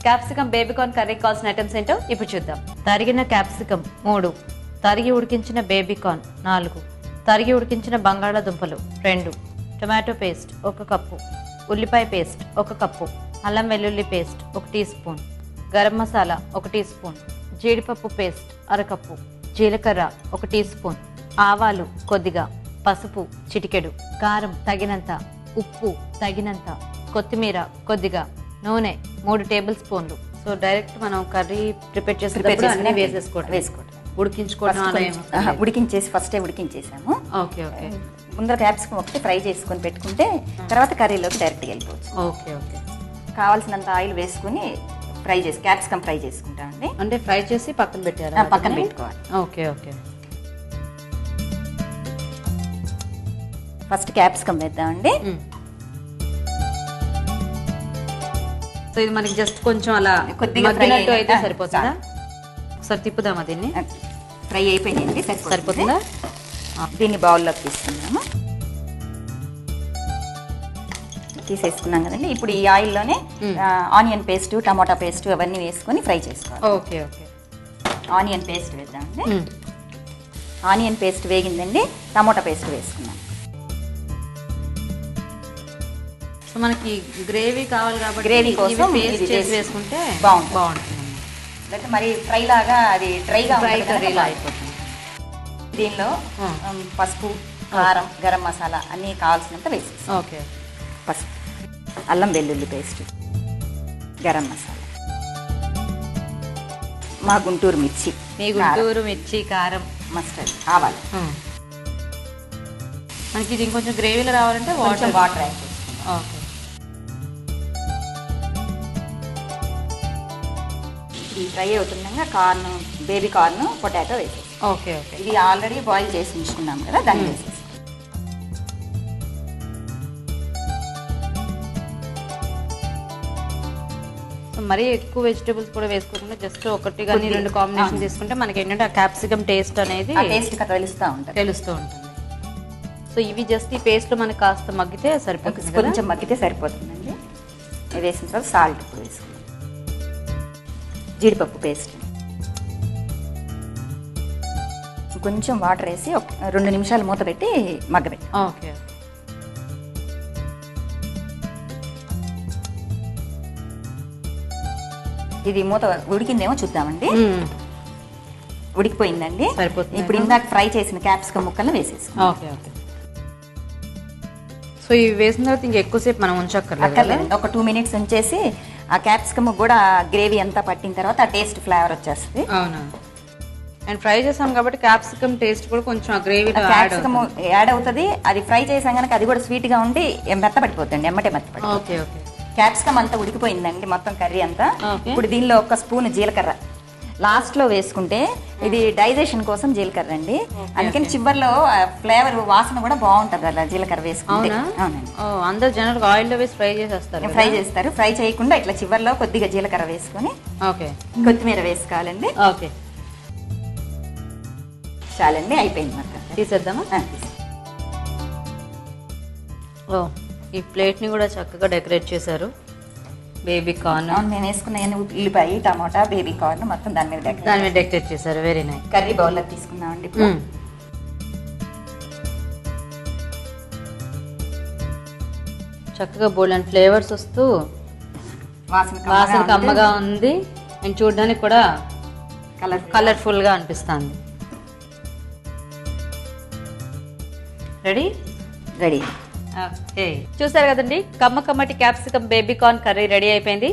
Capsicum baby corn curry కావాల్సిన items ఏంటో ఇప్పుడు చూద్దాం. తరిగిన క్యాప్సికమ్ మూడు తరిగి ఉడికించిన బేబీకార్న్ నాలుగు తరిగి ఉడికించిన బంగాళాదుంపలు రెండు టొమాటో పేస్ట్ ఒక కప్పు ఉల్లిపాయ పేస్ట్ ఒక కప్పు అల్లం వెల్లుల్లి పేస్ట్ ఒక టీ స్పూన్ గరం మసాలా ఒక టీ స్పూన్ జీడిపప్పు పేస్ట్ అరకప్పు జీలకర్ర ఒక టీ స్పూన్ ఆవాలు కొద్దిగా పసుపు చిటికెడు కారం తగినంత ఉప్పు తగినంత కొత్తిమీర కొద్దిగా నూనె మూడు టేబుల్ స్పూన్లు. సో డైరెక్ట్ మనం కర్రీ ప్రిపేర్ చేసేటప్పుడు అన్ని వేసేసుకోవడం వేసుకోవడం ఉడికించుకోవడం. ఉడికించేసి ఫస్టే ఉడికించేసాము. Okay okay. ముందర క్యాప్సికం ఒకటి ఫ్రై చేసుకొని పెట్టుకుంటే తర్వాత కర్రీలోకి డైరెక్ట్గా వెళ్ళిపోవచ్చు. Okay okay. కావాల్సినంత ఆయిల్ వేసుకుని ఫ్రై చేసి క్యాప్సికం ఫ్రై చేసుకుంటామండి అంటే ఫ్రై చేసి పక్కన పెట్టారా పక్కన పెట్టుకోవాలి. Okay okay. ఫస్ట్ క్యాప్సికం వేద్దామండి. సో ఇది మనకి జస్ట్ కొంచెం అలా కొద్దిగా మగ్గినట్టు అయితే సరిపోతుందా? ఒకసారి తిప్పుదామా దీన్ని? ఫ్రై అయిపోయింది సరిపోతుందా. దీన్ని బౌల్లోకి తీసుకున్నాము తీసేసుకున్నాం కదండి. ఇప్పుడు ఈ ఆయిల్లోనే ఆనియన్ పేస్ట్ టమాటా పేస్ట్ అవన్నీ వేసుకొని ఫ్రై చేసుకోవాలి. Okay okay. ఆనియన్ పేస్ట్ వేద్దామండి. ఆనియన్ పేస్ట్ వేగిందండి టమాటా పేస్ట్ వేసుకున్నాం సో మనకి గ్రేవీ కావాలి కాబట్టి Gravy కోసం పేస్ట్ చేసి వేసుకుంటే బాగుంటుంది. బాగుంటుంది. లేకపోతే మరి ఫ్రై లాగా అది డ్రైగా ఫ్రై కర్రీలా. అయిపోతుంది. దీనిలో పసుపు కారం గరం మసాలా అన్నీ కావాల్సినంత వేసేసి ఓకే. పసుపు అల్లం వెల్లుల్లి పేస్ట్ గరం మసాలా. మా గుంటూరు మిర్చి మీ గుంటూరు మిర్చి కారం. Mustard um. మనకి ఇది ఇంకొంచెం గ్రేవీలో రావాలంటే వాటర్. Water add okay. ఇది ఫ్రై అవుతుండగా కార్న్ బేబీ కార్న్ పొటాటో వేసేసి. Okay okay. ఇది ఆల్రెడీ బాయిల్ చేసి ఉంచుకున్నాం కదా దాన్ని వేసేసి. సో మరీ ఎక్కువ వెజిటేబుల్స్ కూడా వేసుకోకుండా జస్ట్ ఒకటి కానీ రెండు కాంబినేషన్. తీసుకుంటే మనకి ఏంటంటే ఆ క్యాప్సికమ్ టేస్ట్ అనేది టేస్ట్ తెలుస్తూ ఉంటుంది. తెలుస్తూ ఉంటుంది. సో ఇవి జస్ట్ ఈ పేస్ట్లో మనకి కాస్త మగ్గితే సరిపోతుంది కొంచెం మగ్గితే సరిపోతుందండి. ఇది వేసిన తర్వాత సాల్ట్ ఇప్పుడు వేసుకుందాం జీడిపప్పు పేస్ట్ కొంచెం వాటర్ వేసి ఒక రెండు నిమిషాలు మూత పెట్టి మగ్గబెట్టి ఓకే ఇది మూత ఉడికిందేమో చూద్దామండి. ఉడికిపోయిందండి. సరిపోతుంది ఇప్పుడు ఇందాక ఫ్రై చేసిన క్యాప్సికమ్ ముక్కలను వేసేసి ఓకే ఓకే. సో ఇవి వేసిన తర్వాత ఇంక ఎక్కువసేపు మనం ఉంచక్కర్లేదు ఒక టూ మినిట్స్ ఉంచేసి ఆ క్యాప్సికమ్ కూడా గ్రేవీ అంతా పట్టిన తర్వాత ఆ టేస్ట్ ఫ్లేవర్ వచ్చేస్తుంది. అవునా? అండ్ ఫ్రై చేసాం కాబట్టి క్యాప్సికమ్ టేస్ట్ కూడా కొంచెం ఆ గ్రేవీలో యాడ్ క్యాప్సికమ్ యాడ్ అవుతుంది. అది ఫ్రై చేసాం కనుక అది కూడా స్వీట్గా ఉండి మెత్తపడిపోతుంది ఎమ్మటే మెత్తపడి ఓకే ఓకే. క్యాప్సికమ్ అంతా ఉడికిపోయిందండి మొత్తం కర్రీ అంతా. ఇప్పుడు దీనిలో ఒక స్పూన్ జీలకర్ర. లాస్ట్లో వేసుకుంటే ఇది డైజెషన్ కోసం జీలకర్ర అండి. అందుకని చివరిలో ఫ్లేవర్ వాసన కూడా బాగుంటది అలా జీలకర్ర వేసుకుంటే. అవునండి. అందరు జనరల్ ఆయిల్లో వేసి ఫ్రై చేసేస్తారు? ఫ్రై చేస్తారు. ఫ్రై చేయకుండా ఇట్లా చివరిలో కొద్దిగా జీలకర్ర వేసుకొని ఓకే. కొత్తిమీర వేసుకోవాలండి. ఓకే. చాలండి అయిపోయింది మొత్తం తీసేద్దామా? ఈ ప్లేట్ని కూడా చక్కగా డెకరేట్ చేశారు. బేబీ కార్న్ నేను వేసుకున్న ఉల్లిపాయ టమాటా బేబీ కార్న్ మొత్తం దాని మీద దాని మీద డెకరేట్ చేశారు. వెరీ నైస్ కర్రీ బౌల్లో తీసుకున్నామండి ఇప్పుడు చక్కగా బోల్డ్ అండ్ ఫ్లేవర్స్ వస్తూ వాసన వాసన కమ్మగా ఉంది. అండ్ చూడడానికి కూడా కలర్ కలర్ఫుల్గా అనిపిస్తుంది. రెడీ రెడీ చూసారు కదండి? కమ్మ కమ్మటి capsicum baby corn curry ready అయిపోయింది.